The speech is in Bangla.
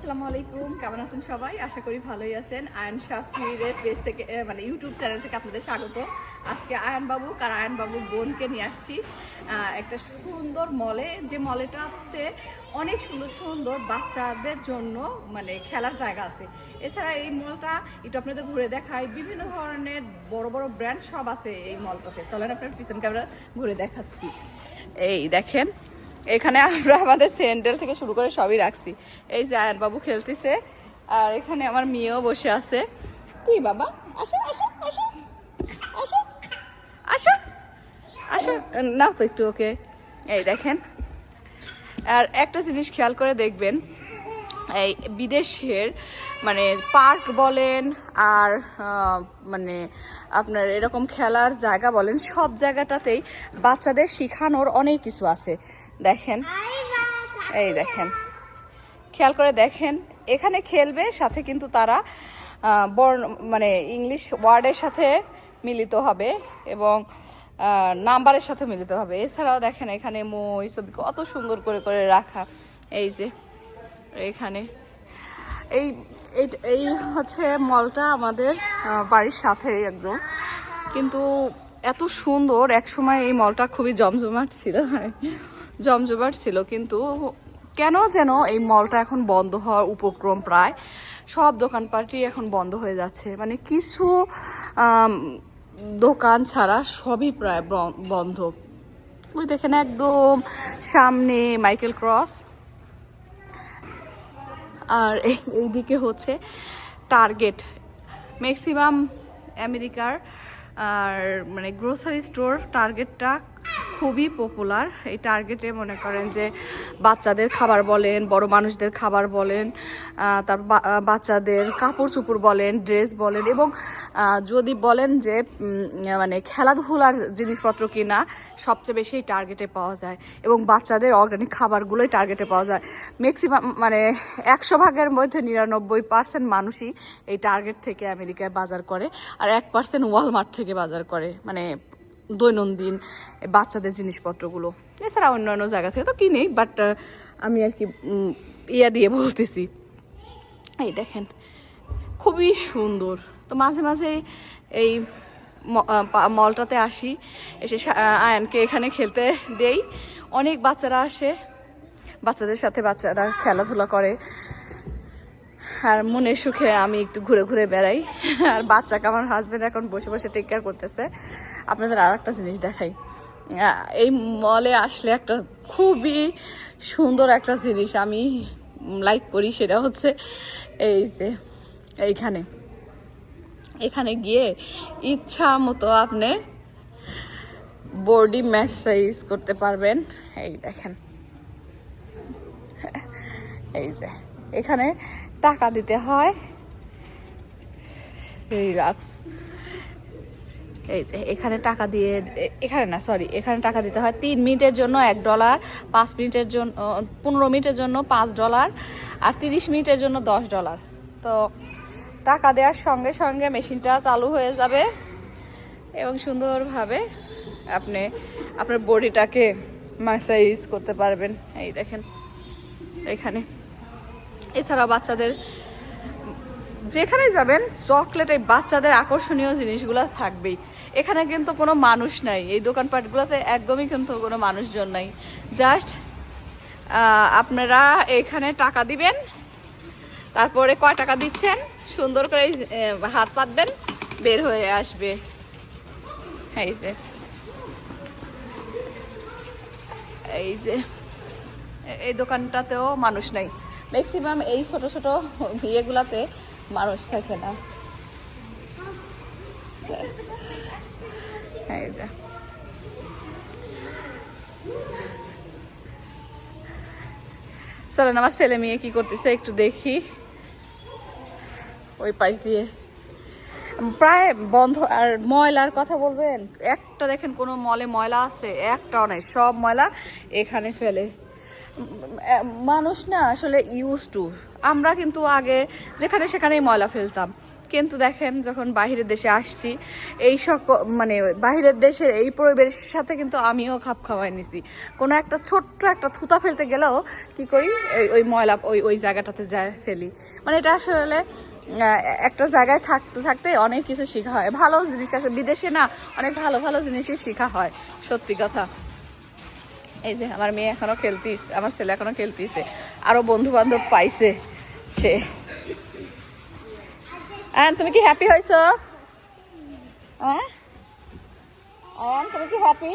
আসসালামু আলাইকুম কেমন আছেন সবাই? আশা করি ভালোই আছেন। আয়ন শাফিরের পেজ থেকে মানে ইউটিউব চ্যানেল থেকে আপনাদের স্বাগত। আজকে আয়ন বাবু আর আয়ন বাবুর বোনকে নিয়ে আসছি। একটা সুন্দর মলে। যে মলেটাতে অনেক সুন্দর সুন্দর বাচ্চাদের জন্য মানে খেলার জায়গা আছে। এছাড়া এই মলটা একটু আপনাদের ঘুরে দেখায় বিভিন্ন ধরনের বড় বড় ব্র্যান্ড সব আছে এই মলটাতে। চলেন আপনার পিছন ক্যামেরা ঘুরে দেখাচ্ছি। এই দেখেন এখানে আমরা আমাদের স্যান্ডেল থেকে শুরু করে সবই রাখছি। এই যে আয়ান বাবু খেলতেছে, আর এখানে আমার মেয়েও বসে আছে। কি বাবা? আসো আসো আসো আসো আসো আসো। না তো একটু ওকে। এই দেখেন। আর একটা জিনিস খেয়াল করে দেখবেন, এই বিদেশের মানে পার্ক বলেন, আর মানে আপনার এরকম খেলার জায়গা বলেন, সব জায়গাটাতেই বাচ্চাদের শেখানোর অনেক কিছু আছে। দেখেন। এই দেখেন। খেয়াল করে দেখেন এখানে খেলবে সাথে কিন্তু তারা বর্ণ মানে ইংলিশ ওয়ার্ডের সাথে মিলিত হবে এবং নাম্বারের সাথে মিলিত হবে। এছাড়াও দেখেন এখানে মই ছবি কত সুন্দর করে করে রাখা। এই যে এখানে। এই এই- এই হচ্ছে মলটা আমাদের বাড়ির সাথেই একদম কিন্তু এত সুন্দর এক সময় এই মলটা খুবই জমজমাট ছিল। জমজমাট ছিল, কিন্তু কেন যেন এই মলটা এখন বন্ধ হওয়ার উপক্রম প্রায় সব দোকানপাটই এখন বন্ধ হয়ে যাচ্ছে। মানে কিছু দোকান ছাড়া সবই প্রায় বন- বন্ধ। ওই দেখেন একদম সামনে মাইকেল ক্রস আর এই- এইদিকে হচ্ছে টার্গেট ম্যাক্সিমাম আমেরিকার আর মানে গ্রোসারি স্টোর টার্গেটটা খুবই পপুলার এই টার্গেটে মনে করেন যে বাচ্চাদের খাবার বলেন, বড় মানুষদের খাবার বলেন তার বাচ্চাদের কাপড় চোপড় বলেন ড্রেস বলেন এবং যদি বলেন যে মানে খেলাধুলার জিনিসপত্র কিনা, সবচেয়ে বেশি এই টার্গেটে পাওয়া যায় এবং বাচ্চাদের অর্গানিক খাবারগুলোই টার্গেটে পাওয়া যায়। ম্যাক্সিমাম মানে একশো ভাগের মধ্যে নিরানব্বই পার্সেন্ট মানুষই এই টার্গেট থেকে আমেরিকায় বাজার করে আর এক পার্সেন্ট ওয়ালমার্ট থেকে বাজার করে। মানে দৈনন্দিন বাচ্চাদের জিনিসপত্রগুলো। এছাড়া অন্য অন্য জায়গা থেকে তো কিনেই বাট আমি আর কি ইয়া দিয়ে বলতেছি। এই দেখেন, খুবই সুন্দর। তো মাঝে মাঝে এই মলটাতে আসি, এসে আয়ানকে এখানে খেলতে দেই। অনেক বাচ্চারা আসে, বাচ্চাদের সাথে বাচ্চারা খেলাধুলা করে। আর মনের সুখে আমি একটু ঘুরে ঘুরে বেড়াই। আর বাচ্চাকে আমার হাজব্যান্ড এখন বসে বসে টেক কেয়ার করতেছে। আপনাদের আর একটা জিনিস দেখাই। এই মলে আসলে একটা খুবই সুন্দর একটা জিনিস আমি লাইক করি, সেটা হচ্ছে এই যে এইখানে। এখানে গিয়ে ইচ্ছা মতো আপনি বডি ম্যাসাইজ করতে পারবেন। এই দেখেন। এই যে, এখানে টাকা দিতে হয়। রিল্যাক্স এই যে এখানে টাকা দিয়ে এখানে না সরি এখানে টাকা দিতে হয় তিন মিনিটের জন্য এক ডলার, পাঁচ মিনিটের জন্য পনেরো মিনিটের জন্য পাঁচ ডলার আর তিরিশ মিনিটের জন্য দশ ডলার। তো টাকা দেওয়ার সঙ্গে সঙ্গে মেশিনটা চালু হয়ে যাবে এবং সুন্দরভাবে আপনি আপনার বডিটাকে ম্যাসাইজ করতে পারবেন। এই দেখেন, এখানে। এছাড়া বাচ্চাদের যেখানে যাবেন চকলেট এই বাচ্চাদের আকর্ষণীয় জিনিসগুলো থাকবেই। এখানে কিন্তু কোনো মানুষ নাই। এই দোকানপাটগুলোতে একদমই কিন্তু কোনো মানুষজন নাই। জাস্ট আপনারা এখানে টাকা দিবেন, তারপরে কয় টাকা দিচ্ছেন? সুন্দর করে হাত পাতবেন, বের হয়ে আসবে। এই যে। এই যে। এই দোকানটাতেও মানুষ নাই। ম্যাক্সিমাম এই ছোট ছোট ইয়েগুলাতে মানুষ থাকে না। এই যে। চলেন, আমার ছেলে মেয়ে কি করতেছে একটু দেখি। ওই পাশ দিয়ে। প্রায় বন্ধ, আর ময়লার কথা বলবেন? একটা দেখেন, কোনো মলে ময়লা আছে, একটাও নাই, সব ময়লা এখানে ফেলে। মানুষ না আসলে ইউজ টু আমরা কিন্তু আগে যেখানে সেখানেই ময়লা ফেলতাম। কিন্তু দেখেন যখন বাহিরের দেশে আসছি, এই সকল মানে বাহিরের দেশের এই পরিবেশের সাথে কিন্তু আমিও খাপ খাওয়াই নিছি। কোনো একটা ছোট্ট একটা থুতা ফেলতে গেলেও কি করি? ওই- ময়লা, ওই ওই জায়গাটাতে যায় ফেলি। মানে এটা আসলে একটা জায়গায় থাকতে থাকতে অনেক কিছু শেখা হয়। ভালো জিনিস আসে, বিদেশে না, অনেক ভালো ভালো জিনিসই শেখা হয়, সত্যি কথা। এই যে, আমার মেয়ে এখনও খেলতিস, আমার ছেলে এখনও খেলতিছে, আরও বন্ধু বান্ধব পাইছে সে। আয়ান তুমি কি হ্যাপি হয়েছো? হ্যাঁ? আয়ান তুমি কি হ্যাপি